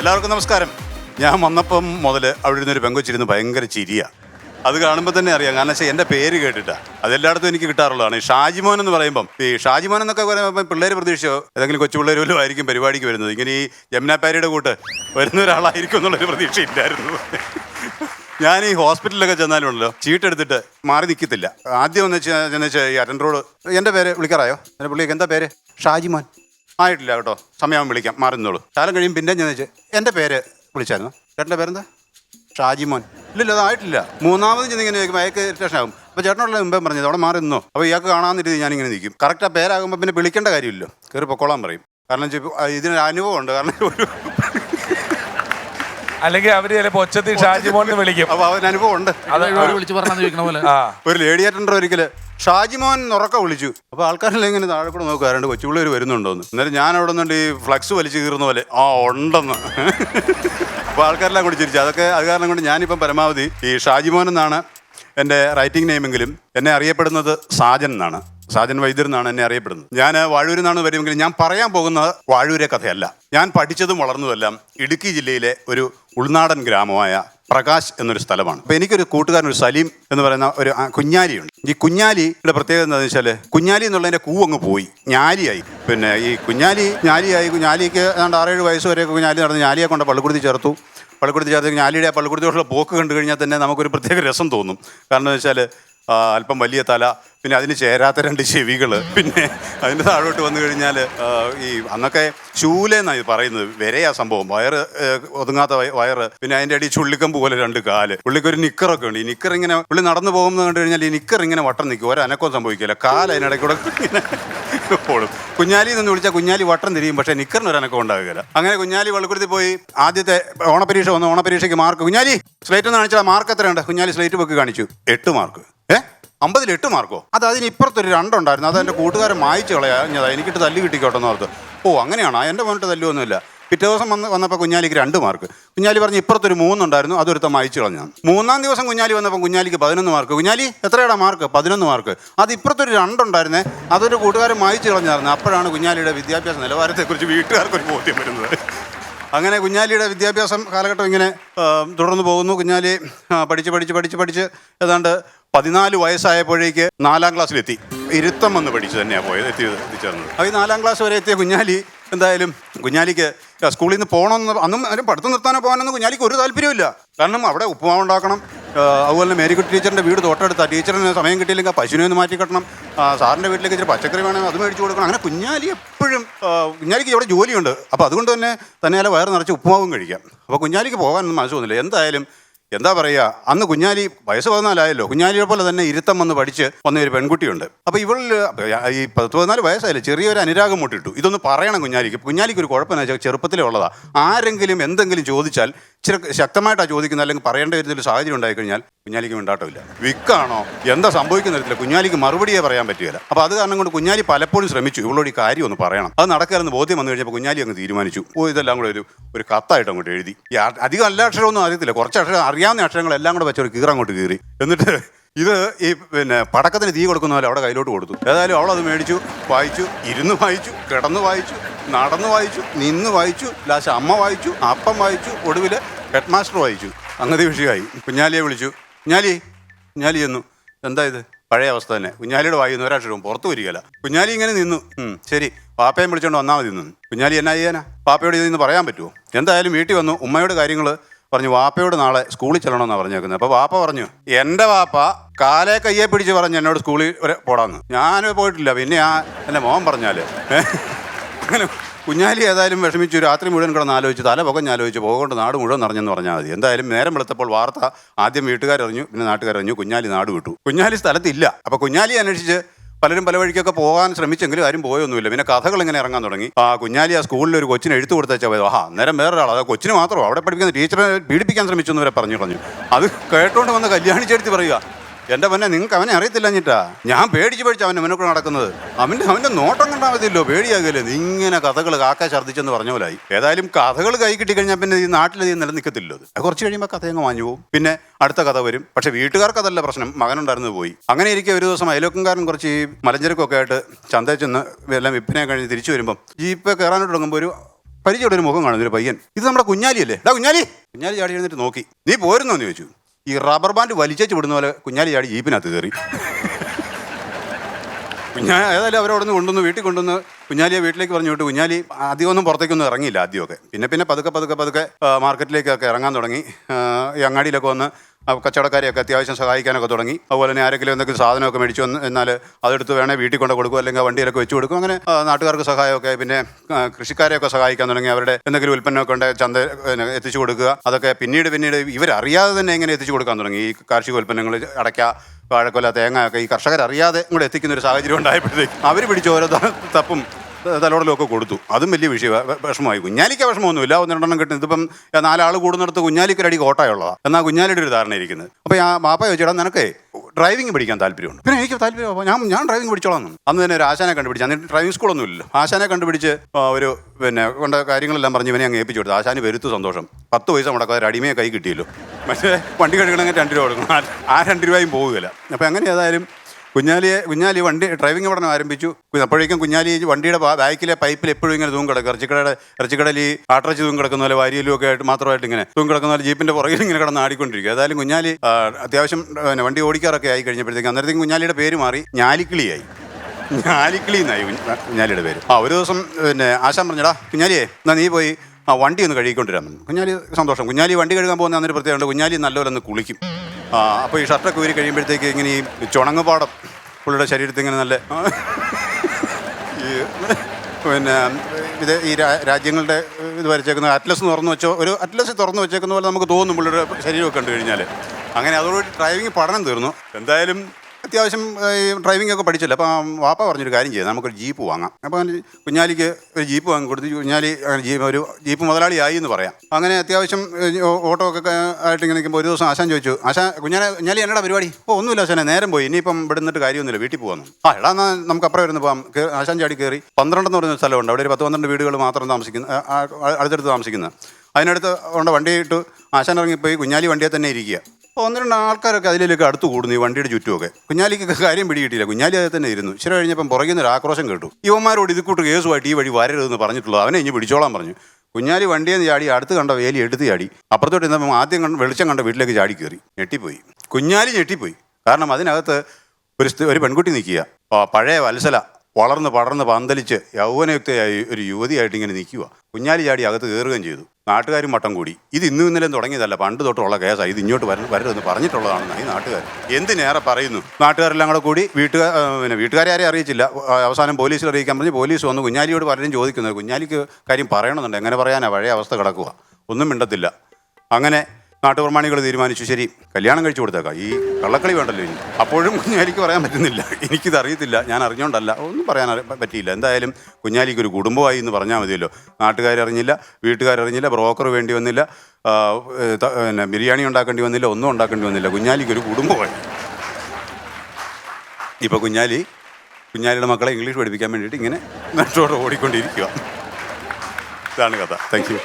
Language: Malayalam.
എല്ലാവർക്കും നമസ്കാരം. ഞാൻ വന്നപ്പം മുതൽ അവിടെ ഇരുന്നൊരു പെങ്കൊച്ചിരുന്ന് ഭയങ്കര ചിരിയ. അത് കാണുമ്പോൾ തന്നെ അറിയാം. കാരണം വെച്ചാൽ എന്റെ പേര് കേട്ടിട്ടാണ് അതെല്ലായിടത്തും എനിക്ക് കിട്ടാറുള്ളതാണ്. ഈ ഷാജിമോൻ എന്ന് പറയുമ്പം ഈ ഷാജിമോൻ എന്നൊക്കെ പറയുമ്പോൾ പിള്ളേർ പ്രതീക്ഷിച്ചോ? ഏതെങ്കിലും കൊച്ചു പിള്ളേർ വല്ലതും ആയിരിക്കും പരിപാടിക്ക് വരുന്നത്. ഇങ്ങനെ ഈ ജമുനാപ്പാരിയുടെ കൂട്ട് വരുന്ന ഒരാളായിരിക്കും എന്നുള്ളൊരു പ്രതീക്ഷ ഇല്ലായിരുന്നു ഞാൻ ഈ ഹോസ്പിറ്റലിലൊക്കെ ചെന്നാലുണ്ടല്ലോ ചീട്ടെടുത്തിട്ട് മാറി നിൽക്കത്തില്ല ആദ്യം ഒന്ന് ചെന്ന് വെച്ചാൽ ഈ അറ്റൻഡറോട് എന്റെ പേര് വിളിക്കാറായോ? എന്റെ പുള്ളിക്ക് എന്താ പേര്? ഷാജിമോൻ. ആയിട്ടില്ല കേട്ടോ. സമയം വിളിക്കാം. മാറുന്നോളൂ. കാലം കഴിയും പിന്നെ ഞാൻ വെച്ച് എന്റെ പേര് വിളിച്ചായിരുന്നു? ചേട്ടന്റെ പേരെന്താ? ഷാജിമോൻ. ഇല്ലല്ലോ അതായിട്ടില്ല മൂന്നാമത് ചെന്ന് ഇങ്ങനെ ചോദിക്കുമ്പോൾ അയാൾക്ക് ഇറിറ്റേഷൻ ആകും. അപ്പോൾ ചേട്ടനോടുള്ള മുമ്പേ പറഞ്ഞത് അവിടെ മാറി അപ്പോൾ ഇയാൾക്ക് കാണാമെന്നിട്ട് ഞാനിങ്ങനെ നിൽക്കും. കറക്റ്റ് ആ പേരാകുമ്പോൾ പിന്നെ വിളിക്കേണ്ട കാര്യമില്ലോ കയറി പൊക്കോളാൻ പറയും. കാരണം ഇതിനൊരു അനുഭവമുണ്ട്. കാരണം ഒരു അല്ലെങ്കിൽ അവർ ചിലപ്പോ ഒച്ചത്തിൽ ഷാജിമോൻ എന്ന് വിളിക്കും. അപ്പൊ അവന് അനുഭവം ഉണ്ട്. വിളിച്ച് പറഞ്ഞാന്ന് ചോദിക്കണ പോലെ. ആ. ഒരു ലേഡി അറ്റൻഡർ ഒരിക്കൽ. ഷാജിമോൻ ഉറക്ക വിളിച്ചു. അപ്പോൾ ആൾക്കാരെല്ലാം ഇങ്ങനെ താഴെ കൂടെ നോക്കുക. രണ്ട് കൊച്ചുപിള്ളേർ വരുന്നുണ്ടോന്ന് അന്നേരം ഞാൻ അവിടെ നിന്നുണ്ട് ഈ ഫ്ലക്സ് വലിച്ചു കീറുന്ന പോലെ. ആ ഉണ്ടെന്ന്. അപ്പോൾ ആൾക്കാരെല്ലാം കൂടി ചിരിച്ചു. അതൊക്കെ അത് കാരണം കൊണ്ട് ഞാനിപ്പം പരമാവധി ഈ ഷാജിമോൻ എന്നാണ് എന്റെ റൈറ്റിംഗ് നെയിമെങ്കിലും എന്നെ അറിയപ്പെടുന്നത് സാജൻ എന്നാണ്. സാജൻ വൈദ്യർ എന്നാണ് എന്നെ അറിയപ്പെടുന്നത്. ഞാൻ വാഴൂരിൽ നിന്നാണ് വരുമെങ്കിൽ ഞാൻ പറയാൻ പോകുന്നത് വാഴൂരെ കഥയല്ല. ഞാൻ പഠിച്ചതും വളർന്നതുമെല്ലാം ഇടുക്കി ജില്ലയിലെ ഒരു ഉൾനാടൻ ഗ്രാമമായ പ്രകാശ് എന്നൊരു സ്ഥലമാണ്. അപ്പോൾ എനിക്കൊരു കൂട്ടുകാരൻ ഒരു സലീം എന്ന് പറയുന്ന ഒരു കുഞ്ഞാലിയുണ്ട്. ഈ കുഞ്ഞാലിയുടെ പ്രത്യേകത എന്താണെന്ന് വെച്ചാൽ കുഞ്ഞാലി എന്നുള്ളതിന്റെ കൂ അങ്ങ് പോയി. ഞാലിയായി. പിന്നെ ഈ കുഞ്ഞാലി ഞാലിയായി. കുഞ്ഞാലിക്ക് ഏതാണ്ട് ആറേഴ് വയസ്സ് വരെ കുഞ്ഞാലി നടന്ന്. ഞാലിയെ കൊണ്ട് പള്ളിക്കുടുത്തി ചേർത്തു. പള്ളിക്കുടുത്തി ചേർത്ത് ഞാലിയുടെ ആ പള്ളിക്കുടുത്തിയോടുള്ള പോക്ക് കണ്ടു കഴിഞ്ഞാൽ തന്നെ നമുക്കൊരു പ്രത്യേക രസം തോന്നും. കാരണം എന്ന് വെച്ചാൽ അല്പം വലിയ തല പിന്നെ അതിന് ചേരാത്ത രണ്ട് ചെവികൾ പിന്നെ അതിന്റെ താഴോട്ട് വന്നു കഴിഞ്ഞാൽ ഈ അന്നൊക്കെ ശൂലെന്നാണ് ഇത് പറയുന്നത് വരെയാ സംഭവം വയറ് ഒതുങ്ങാത്ത വയറ് പിന്നെ അതിന്റെ അടി ചുള്ളിക്കമ്പ് പോലെ രണ്ട് കാൽ പുള്ളിക്ക് ഒരു നിക്കറൊക്കെ ഉണ്ട് ഈ നിക്കർ ഇങ്ങനെ പുള്ളി നടന്നു പോകുന്നത് കണ്ടു കഴിഞ്ഞാൽ ഈ നിക്കർ ഇങ്ങനെ വട്ടം നിൽക്കും ഒരനക്കവും സംഭവിക്കില്ല കാൽ അതിനിടയ്ക്ക് കൂടെ ഇങ്ങനെ പോളും. കുഞ്ഞാലി എന്ന് വിളിച്ചാൽ കുഞ്ഞാലി വട്ടം തിരിയും പക്ഷേ നിക്കറിന് ഒരു അനക്കം ഉണ്ടാകുകയില്ല. അങ്ങനെ കുഞ്ഞാലി വെള്ളക്കുരുത്തി പോയി ആദ്യത്തെ ഓണപരീക്ഷ വന്നു ഓണപരീക്ഷയ്ക്ക് മാർക്ക് കുഞ്ഞാലി സ്ലേറ്റ് ഒന്ന് കാണിച്ചാൽ മാർക്ക് എത്രയുണ്ട്? കുഞ്ഞാലി സ്ലേറ്റ് ബുക്ക് കാണിച്ചു എട്ട് മാർക്ക്. അമ്പതിൽ എട്ട് മാർക്കോ? അത് അതിനിപ്പുറത്തൊരു രണ്ടുണ്ടായിരുന്നു. അത് എന്റെ കൂട്ടുകാരൻ മായിച്ചു കളയാഞ്ഞതാ എനിക്കിട്ട് തല്ലി കിട്ടിക്കോട്ടെ എന്ന് ഓർത്ത്. ഓ അങ്ങനെയാണോ? എന്റെ മോനിട്ട് തല്ലുമൊന്നുമില്ല പിറ്റേ ദിവസം വന്ന് വന്നപ്പോൾ കുഞ്ഞാലിക്ക് രണ്ട് മാർക്ക്. കുഞ്ഞാലി പറഞ്ഞ് ഇപ്പുറത്തൊരു മൂന്നുണ്ടായിരുന്നു അതൊരുത്ത മായിച്ചു കളഞ്ഞാണ് മൂന്നാം ദിവസം കുഞ്ഞാലി വന്നപ്പോൾ കുഞ്ഞാലിക്ക് പതിനൊന്ന് മാർക്ക്. കുഞ്ഞാലി എത്രയാടാ മാർക്ക്? പതിനൊന്ന് മാർക്ക്. അത് ഇപ്പുറത്തൊരു രണ്ടുണ്ടായിരുന്നേ അതൊരു കൂട്ടുകാരൻ മായിച്ചു കളഞ്ഞായിരുന്നു. അപ്പോഴാണ് കുഞ്ഞാലിയുടെ വിദ്യാഭ്യാസ നിലവാരത്തെക്കുറിച്ച് വീട്ടുകാർക്കൊരു ബോധ്യം വരുന്നത്. അങ്ങനെ കുഞ്ഞാലിയുടെ വിദ്യാഭ്യാസം കാലഘട്ടം ഇങ്ങനെ തുടർന്ന് പോകുന്നു. കുഞ്ഞാലി പഠിച്ച് പഠിച്ച് പഠിച്ച് പഠിച്ച് ഏതാണ്ട് പതിനാല് വയസ്സായപ്പോഴേക്ക് നാലാം ക്ലാസ്സിലെത്തി. ഇരുത്തം വന്ന് പഠിച്ചു തന്നെയാണ് പോയത് എത്തി എത്തിച്ചേർന്നത്. അപ്പോൾ ഈ നാലാം ക്ലാസ് വരെ എത്തിയ കുഞ്ഞാലി എന്തായാലും കുഞ്ഞാലിക്ക് സ്കൂളിൽ നിന്ന് പോകണമെന്ന് അന്നും അതിന് പഠിത്തം നിർത്താനോ പോകാനൊന്നും കുഞ്ഞാലിക്ക് ഒരു താല്പര്യമില്ല കാരണം അവിടെ ഉപ്പുമാവ് ഉണ്ടാക്കണം അതുപോലെ മേരിക്കുട്ടി ടീച്ചറിന്റെ വീട് തോട്ടെടുത്താൽ ടീച്ചറിന് സമയം കിട്ടിയില്ലെങ്കിൽ പശുവിനെ ഒന്ന് മാറ്റി കെട്ടണം. സാറിന്റെ വീട്ടിലേക്ക് ഇച്ചിരി പച്ചക്കറി വേണം അത് മേടിച്ചു കൊടുക്കണം. അങ്ങനെ കുഞ്ഞാലി എപ്പോഴും കുഞ്ഞാലിക്ക് ഇവിടെ ജോലിയുണ്ട്. അപ്പോൾ അതുകൊണ്ട് തന്നെ തന്നെ വയറ് നിറച്ച് ഉപ്പുമാവും കഴിക്കാം. അപ്പോൾ കുഞ്ഞാലിക്ക് പോകാനൊന്നും മനസ്സ് തോന്നില്ല എന്തായാലും എന്താ പറയുക അന്ന് കുഞ്ഞാലി വയസ്സ് പതിനാലായല്ലോ. കുഞ്ഞാലിയെ പോലെ തന്നെ ഇരുത്തം വന്ന് പഠിച്ച് വന്ന ഒരു പെൺകുട്ടിയുണ്ട്. അപ്പോൾ ഇവളിൽ ഈ പത്ത് പതിനാല് വയസ്സായില്ലേ ചെറിയൊരു അനുരാഗം മുട്ടിട്ടു. ഇതൊന്ന് പറയണം കുഞ്ഞാലിക്ക്. കുഞ്ഞാലിക്ക് ഒരു കുഴപ്പമെന്ന് വെച്ചാൽ ചെറുപ്പത്തിലേ ആരെങ്കിലും എന്തെങ്കിലും ചോദിച്ചാൽ ഇച്ചിരി ശക്തമായിട്ടാണ് ചോദിക്കുന്നത് അല്ലെങ്കിൽ പറയേണ്ട ഒരു സാഹചര്യം ഉണ്ടായിക്കഴിഞ്ഞാൽ കുഞ്ഞാലിക്ക് മിണ്ടാട്ടമില്ല. വിക്കാണോ? എന്താ സംഭവിക്കുന്ന തരത്തില്ല കുഞ്ഞാലിക്ക് മറുപടിയേ പറയാൻ പറ്റുകയില്ല. അപ്പോൾ അത് കാരണം കൊണ്ട് കുഞ്ഞാലി പലപ്പോഴും ശ്രമിച്ചു ഇവളോട് ഈ കാര്യം ഒന്ന് പറയണം. അത് നടക്കാമെന്ന് ബോധ്യം വന്നു കഴിഞ്ഞപ്പോൾ കുഞ്ഞാലി അങ്ങ് തീരുമാനിച്ചു. ഓ ഇതെല്ലാം കൂടെ ഒരു ഒരു കത്തായിട്ട് അങ്ങോട്ട് എഴുതി. അധികം എല്ലാ അക്ഷരമൊന്നും അറിയത്തില്ല. കുറച്ച് അക്ഷരം അറിയാവുന്ന അക്ഷരങ്ങളെല്ലാം കൂടെ വെച്ചൊരു ഒരു കീറ അങ്ങോട്ട് കീറി. എന്നിട്ട് ഇത് ഈ പിന്നെ പടക്കത്തിന് തീ കൊടുക്കുന്ന പോലെ അവിടെ കയ്യിലോട്ട് കൊടുത്തു. ഏതായാലും അവൾ അത് മേടിച്ചു വായിച്ചു ഇരുന്ന് വായിച്ചു കിടന്ന് വായിച്ചു നടന്ന് വായിച്ചു നിന്ന് വായിച്ചു ലാസ്റ്റ് അമ്മ വായിച്ചു അപ്പം വായിച്ചു ഒടുവിൽ ഹെഡ് മാസ്റ്റർ വായിച്ചു. അങ്ങനത്തെ വിഷയമായി. കുഞ്ഞാലിയെ വിളിച്ചു. കുഞ്ഞാലി കുഞ്ഞാലി ചെന്നു. എന്താ ഇത്? പഴയ അവസ്ഥ തന്നെ. കുഞ്ഞാലിയുടെ വായിന്ന് ഒരാക്ഷരവും പുറത്തു വരികയില്ല. കുഞ്ഞാലി ഇങ്ങനെ നിന്നു. ശരി. പാപ്പയും വിളിച്ചോണ്ട് വന്നാൽ മതി നിന്നു കുഞ്ഞാലി എന്നാ ചെയ്യാനാ? പാപ്പയോട് ഇതിന്ന് പറയാൻ പറ്റുമോ എന്തായാലും വീട്ടിൽ വന്നു. ഉമ്മയുടെ കാര്യങ്ങൾ പറഞ്ഞു വാപ്പയോട് നാളെ സ്കൂളിൽ ചെല്ലണമെന്നാണ് പറഞ്ഞേക്കുന്നത്. അപ്പോൾ വാപ്പ പറഞ്ഞു എന്റെ വാപ്പ കാലേ കയ്യെ പിടിച്ച് പറഞ്ഞു എന്നോട് സ്കൂളിൽ വരെ പോടാന്ന്. ഞാൻ പോയിട്ടില്ല. പിന്നെ ആ എന്റെ മോൻ പറഞ്ഞാൽ അങ്ങനെ കുഞ്ഞാലി ഏതായാലും വിഷമിച്ചു. രാത്രി മുഴുവൻ കിടന്ന് ആലോചിച്ച് തല പൊക്കഞ്ഞ് ആലോചിച്ച് പോകൊണ്ട് നാട് മുഴുവൻ നിറഞ്ഞെന്ന് പറഞ്ഞാൽ മതി. എന്തായാലും നേരം വെളുത്തപ്പോൾ വാർത്ത ആദ്യം വീട്ടുകാരറിഞ്ഞു പിന്നെ നാട്ടുകാരറിഞ്ഞു കുഞ്ഞാലി നാട് വിട്ടു. കുഞ്ഞാലി സ്ഥലത്തില്ല. അപ്പോൾ കുഞ്ഞാലി അന്വേഷിച്ച് പലരും പല വഴിക്കൊക്കെ പോകാൻ ശ്രമിച്ചെങ്കിലും ആരും പോയൊന്നുമില്ല. പിന്നെ കഥകൾ ഇങ്ങനെ ഇറങ്ങാൻ തുടങ്ങി. ആ കുഞ്ഞാലി ആ സ്കൂളിൽ ഒരു കൊച്ചിനെ എഴുത്തു കൊടുത്തേച്ചാൽ ആ അന്നേരം വേറൊരാൾ അത് കൊച്ചിന് മാത്രമോ അവിടെ പഠിപ്പിക്കുന്ന ടീച്ചറെ പീഡിപ്പിക്കാൻ ശ്രമിച്ചു എന്ന് വരെ പറഞ്ഞു പറഞ്ഞു അത് കേട്ടോണ്ട് വന്ന് കല്യാണിച്ചെടുത്ത് പറയുക. എന്റെ പൊന്നെ നിങ്ങൾക്ക് അവനെ അറിയത്തില്ല എന്നിട്ടാ ഞാൻ പേടിച്ച് പേടിച്ച് അവന്റെ മുന്നോട്ട് നടക്കുന്നത്. അവന്റെ അവന്റെ നോട്ടം കണ്ടാൽ മതിയല്ലോ പേടിയാകല്ലേ ഇങ്ങനെ കഥകൾ കാക്ക ഛർദ്ദിച്ചെന്ന് പറഞ്ഞ പോലായി ഏതായാലും കഥകൾ കൈ കിട്ടിക്കഴിഞ്ഞാൽ പിന്നെ ഈ നാട്ടിൽ ഇത് നിലനിൽക്കത്തില്ലോ കുറച്ച് കഴിയുമ്പോൾ കഥ അങ്ങ് വാങ്ങി പോകും. പിന്നെ അടുത്ത കഥ വരും. പക്ഷെ വീട്ടുകാർക്ക് അതല്ല പ്രശ്നം. മകനുണ്ടായിരുന്നു പോയി. അങ്ങനെ ഇരിക്കെ ഒരു ദിവസം അയലോക്കംകാരൻ കുറച്ച് ഈ മലഞ്ചരക്കൊക്കെ ആയിട്ട് ചന്തയിൽ ചെന്ന് എല്ലാം വിപ്പിനെ കഴിഞ്ഞ് തിരിച്ചു വരുമ്പം ജീപ്പ് കയറാനോട്ട് തുടങ്ങുമ്പോൾ ഒരു പരിചയമുള്ള ഒരു മുഖം കാണുന്നു ഒരു പയ്യൻ. ഇത് നമ്മുടെ കുഞ്ഞാലിയല്ലേ? ഡാ കുഞ്ഞാലി. കുഞ്ഞാലി ചാടി എഴുന്നിട്ട് നോക്കി. നീ പോരുന്നോന്ന് ചോദിച്ചു. ഈ റബ്ബർ ബാൻഡ് വലിച്ചേച്ച് വിടുന്ന പോലെ കുഞ്ഞാലി ചാടി ജീപ്പിനകത്ത് കയറി. കുഞ്ഞാ ഏതായാലും അവരവിടെ നിന്ന് കൊണ്ടുവന്ന് വീട്ടിൽ കൊണ്ടുവന്ന് കുഞ്ഞാലിയെ വീട്ടിലേക്ക് പറഞ്ഞു വിട്ടു. കുഞ്ഞാലി അധികമൊന്നും പുറത്തേക്കൊന്നും ഇറങ്ങിയില്ല ആദ്യമൊക്കെ. പിന്നെ പിന്നെ പതുക്കെ പതുക്കെ പതുക്കെ മാർക്കറ്റിലേക്കൊക്കെ ഇറങ്ങാൻ തുടങ്ങി. ഈ അങ്ങാടിയിലൊക്കെ വന്ന് കച്ചവടക്കാരെയൊക്കെ അത്യാവശ്യം സഹായിക്കാനൊക്കെ തുടങ്ങി. അതുപോലെ തന്നെ ആരെങ്കിലും എന്തെങ്കിലും സാധനമൊക്കെ മേടിച്ചു വന്ന് എന്നാൽ അതെടുത്ത് വേണേൽ വീട്ടിൽ കൊണ്ട് കൊടുക്കും അല്ലെങ്കിൽ വണ്ടിയിലൊക്കെ വെച്ച് കൊടുക്കും. അങ്ങനെ നാട്ടുകാർക്ക് സഹായമൊക്കെ പിന്നെ കൃഷിക്കാരെയൊക്കെ സഹായിക്കാൻ തുടങ്ങി. അവരുടെ എന്തെങ്കിലും ഉൽപ്പന്നമൊക്കെ ഉണ്ട് ചന്ത എത്തിച്ചു കൊടുക്കുക. അതൊക്കെ പിന്നീട് പിന്നീട് ഇവരറിയാതെ തന്നെ ഇങ്ങനെ എത്തിച്ചു കൊടുക്കാൻ തുടങ്ങി. ഈ കാർഷിക ഉൽപ്പന്നങ്ങൾ അടയ്ക്ക വാഴക്കൊല തേങ്ങ ഒക്കെ ഈ കർഷകർ അറിയാതെ ഇങ്ങോട്ട് എത്തിക്കുന്ന ഒരു സാഹചര്യം ഉണ്ടായപ്പോഴത്തേക്ക് അവർ പിടിച്ച ഓരോ തപ്പും തലോടലൊക്കെ കൊടുത്തു. അതും വലിയ വിഷയം വിഷമമായി. കുഞ്ഞാലിക്ക് വിഷമമൊന്നുമില്ല. ഒന്ന് രണ്ടെണ്ണം കിട്ടും. ഇതിപ്പം നാലാൾ കൂടുന്നിടത്ത് കുഞ്ഞാലിക്കൊരടി കോട്ടയുള്ളതാണ് എന്നാൽ കുഞ്ഞാലിയുടെ ഒരു ധാരണ ഇരിക്കുന്നത് അപ്പോൾ ആ ബാപ്പ ചോദിച്ചിടാൻ നിനക്കേ ഡ്രൈവിംഗ് പഠിക്കാൻ താല്പര്യമുണ്ട്. പിന്നെ എനിക്ക് താല്പര്യം ഞാൻ ഞാൻ ഡ്രൈവിംഗ് പഠിച്ചോളാം. അന്ന് തന്നെ ഒരു ആശാനെ കണ്ടുപിടിച്ച് അന്ന് ഡ്രൈവിംഗ് സ്കൂളൊന്നും ഇല്ലല്ലോ. ആശാനെ കണ്ടുപിടിച്ച് ഒരു പിന്നെ കൊണ്ട കാര്യങ്ങളെല്ലാം പറഞ്ഞ് ഇവനെ അങ്ങ് ഏൽപ്പിച്ചു കൊടുത്തു. ആശാന് വരുത്തു സന്തോഷം. പത്ത് പൈസ മുടക്കാതെ അടിമയെ കൈ കിട്ടിയല്ലോ. പക്ഷേ വണ്ടി കഴുകണമെങ്കിൽ രണ്ട് രൂപ കൊടുക്കണം. ആ- ആ രണ്ട് രൂപയും പോവുകയില്ല. അപ്പോൾ അങ്ങനെ ഏതായാലും കുഞ്ഞാലിയെ കുഞ്ഞാലി വണ്ടി ഡ്രൈവിംഗ് പഠനം ആരംഭിച്ചു. അപ്പോഴേക്കും കുഞ്ഞാലി വണ്ടിയുടെ ബാക്കിലെ പൈപ്പിൽ എപ്പോഴും ഇങ്ങനെ തൂങ്ങി കിടക്കും ഇറച്ചിക്കടയുടെ ഇറച്ചിക്കടയിൽ ഈ ആട്ടറച്ചി തൂങ്ങി കിടക്കുന്ന പോലെ വാരിയലും ഒക്കെ ആയിട്ട് മാത്രമായിട്ട് ഇങ്ങനെ തൂങ്ങി കിടക്കുന്ന പോലെ ജീപ്പിന്റെ പുറകിൽ ഇങ്ങനെ കിടന്ന് ആടിക്കൊണ്ടിരിക്കും. ഏതായാലും കുഞ്ഞാലി അത്യാവശ്യം പിന്നെ വണ്ടി ഓടിക്കാറൊക്കെ ആയി കഴിഞ്ഞപ്പോഴത്തേക്ക് അന്നേരത്തേക്കും കുഞ്ഞാലിയുടെ പേര് മാറി ഞാലിക്കിളിയായി. ഞാലിക്കിളി എന്നായി കുഞ്ഞ- കുഞ്ഞാലിയുടെ പേര്. ആ ഒരു ദിവസം പിന്നെ ആശാൻ പറഞ്ഞടാ കുഞ്ഞാലിയെ എന്നാ നീ പോയി? ആ വണ്ടി ഒന്ന് കഴുകിക്കൊണ്ടിരാൻ കുഞ്ഞാലി സന്തോഷം. കുഞ്ഞാലി വണ്ടി കഴുകാൻ പോകുന്ന അന്നൊരു പ്രത്യേകമുണ്ട് കുഞ്ഞാലി നല്ലപോലെ ഒന്ന് കുളിക്കും. അപ്പോൾ ഈ ഷർട്ടൊക്കെ ഊരി കഴിയുമ്പോഴത്തേക്ക് ഇങ്ങനെ ഈ ചുണങ്ങുപാടം പുള്ളിയുടെ ശരീരത്തിൽ ഇങ്ങനെ നല്ല ഈ പിന്നെ ഇത് ഈ രാജ്യങ്ങളുടെ ഇത് വരച്ചേക്കുന്ന അറ്റ്ലസ് തുറന്നു വെച്ചോ ഒരു അറ്റ്ലസ് തുറന്നു വെച്ചേക്കുന്ന പോലെ നമുക്ക് തോന്നും പുള്ളിയുടെ ശരീരമൊക്കെ കണ്ടു കഴിഞ്ഞാൽ അങ്ങനെ അതോടുകൂടി ഡ്രൈവിംഗ് പഠനം തീർന്നു. എന്തായാലും അത്യാവശ്യം ഈ ഡ്രൈവിംഗ് ഒക്കെ പഠിച്ചല്ലോ അപ്പം ആ വാപ്പ പറഞ്ഞൊരു കാര്യം ചെയ്യാം നമുക്കൊരു ജീപ്പ് വാങ്ങാം. അപ്പോൾ കുഞ്ഞാലിക്ക് ഒരു ജീപ്പ് വാങ്ങി കൊടുത്ത്. കുഞ്ഞാലി ജീപ്പ് ഒരു ജീപ്പ് മുതലാളിയായി എന്ന് പറയാം. അങ്ങനെ അത്യാവശ്യം ഓട്ടോ ഒക്കെ ആയിട്ട് ഇങ്ങനെ നിൽക്കുമ്പോൾ ഒരു ദിവസം ആശാൻ ചോദിച്ചു ആശാ കുഞ്ഞാലെ കുഞ്ഞാലി എന്നടാ പരിപാടി? ഓ ഒന്നുമില്ല ആശാനെ നേരം പോയി. ഇനിയിപ്പം ഇവിടെ നിന്നിട്ട് കാര്യമൊന്നുമില്ല വീട്ടിൽ പോകുന്നു ആ എടാ എന്നാൽ നമുക്ക് അപ്പുറം വരുന്നു പോകാം ആശാൻ ചാടി കയറി പന്ത്രണ്ടെന്ന് പറയുന്ന സ്ഥലമുണ്ട്. അവിടെ ഒരു പത്ത് പന്ത്രണ്ട് വീടുകൾ മാത്രം താമസിക്കുന്ന അടുത്തടുത്ത് താമസിക്കുന്നത് അതിനടുത്ത് കൊണ്ട് വണ്ടി ഇട്ട് ആശാൻ ഇറങ്ങിപ്പോയി. കുഞ്ഞാലി വണ്ടിയെ തന്നെ ഇരിക്കുക. അപ്പോൾ ഒന്ന് രണ്ട് ആൾക്കാരൊക്കെ അതിലേക്ക് അടുത്ത് കൂടുന്നു ഈ വണ്ടിയുടെ ചുറ്റുമൊക്കെ. കുഞ്ഞാലിക്ക് കാര്യം പിടികിട്ടില്ല കുഞ്ഞാലി അതിൽ തന്നെ ഇരുന്നു. ഇച്ചിരി കഴിഞ്ഞപ്പം പുറകിൽ നിന്ന് ഒരു ആക്രോശം കേട്ടു. ഇവന്മാരോട് ഇത് കൂട്ട് കേസുമായിട്ട് ഈ വഴി വരരുതെന്ന് പറഞ്ഞിട്ടുള്ളൂ അവനെ ഇനി പിടിച്ചോളാൻ പറഞ്ഞു. കുഞ്ഞാലി വണ്ടിയെ ചാടി അടുത്ത് കണ്ട വേലി എടുത്ത് ചാടി. അപ്പുറത്തോട്ട് ഇന്നപ്പം ആദ്യം കണ്ട വെളിച്ചം കണ്ട വീട്ടിലേക്ക് ചാടി കയറി. ഞെട്ടിപ്പോയി. കുഞ്ഞാലി ഞെട്ടിപ്പോയി. കാരണം അതിനകത്ത് ഒരു ഒരു പെൺകുട്ടി നിൽക്കുക. പഴയ വത്സല വളർന്ന് പടർന്ന് പന്തലിച്ച് യൗവനയുക്തയായി ഒരു യുവതിയായിട്ട് ഇങ്ങനെ നിൽക്കുക. കുഞ്ഞാലി ചാടി അകത്ത് കയറുകയും ചെയ്തു. നാട്ടുകാരും മട്ടം കൂടി. ഇത് ഇന്നും ഇന്നലെയും തുടങ്ങിയതല്ല. പണ്ട് തൊട്ടുള്ള കേസാണ് ഇത് ഇങ്ങോട്ട് വരണം വരരുതെന്ന് പറഞ്ഞിട്ടുള്ളതാണെന്ന് ഈ നാട്ടുകാർ. എന്തിനേറെ പറയുന്നു? നാട്ടുകാരെല്ലാം കൂടെ കൂടി വീട്ടുകാർ പിന്നെ വീട്ടുകാരെ ആരെയും അറിയിച്ചില്ല. അവസാനം പോലീസിൽ അറിയിക്കാൻ പറഞ്ഞ് പോലീസ് വന്ന്. കുഞ്ഞാലിയോട് പലരും ചോദിക്കുന്നത് കുഞ്ഞാലിക്ക് കാര്യം പറയണമെന്നുണ്ട്. എങ്ങനെ പറയാനാണ് പഴയ അവസ്ഥ കിടക്കുക ഒന്നും മിണ്ടത്തില്ല. അങ്ങനെ നാട്ടുപ്രമാണികൾ തീരുമാനിച്ചു. ശരി കല്യാണം കഴിച്ചു കൊടുത്തേക്കാം. ഈ കള്ളക്കളി വേണ്ടല്ലോ ഇനി. അപ്പോഴും കുഞ്ഞാലിക്ക് പറയാൻ പറ്റുന്നില്ല. എനിക്കിത് അറിയത്തില്ല. ഞാൻ അറിഞ്ഞുകൊണ്ടല്ല ഒന്നും പറയാൻ പറ്റിയില്ല. എന്തായാലും കുഞ്ഞാലിക്ക് ഒരു കുടുംബമായി എന്ന് പറഞ്ഞാൽ മതിയല്ലോ. നാട്ടുകാരറിഞ്ഞില്ല വീട്ടുകാരറിഞ്ഞില്ല ബ്രോക്കർ വേണ്ടി വന്നില്ല പിന്നെ ബിരിയാണി ഉണ്ടാക്കേണ്ടി വന്നില്ല ഒന്നും ഉണ്ടാക്കേണ്ടി വന്നില്ല. കുഞ്ഞാലിക്ക് ഒരു കുടുംബമായി. ഇപ്പൊ കുഞ്ഞാലി കുഞ്ഞാലിയുടെ മക്കളെ ഇംഗ്ലീഷ് പഠിപ്പിക്കാൻ വേണ്ടിയിട്ട് ഇങ്ങനെ നെട്ടോടെ ഓടിക്കൊണ്ടിരിക്കുക ഇതാണ് കഥ. Thank you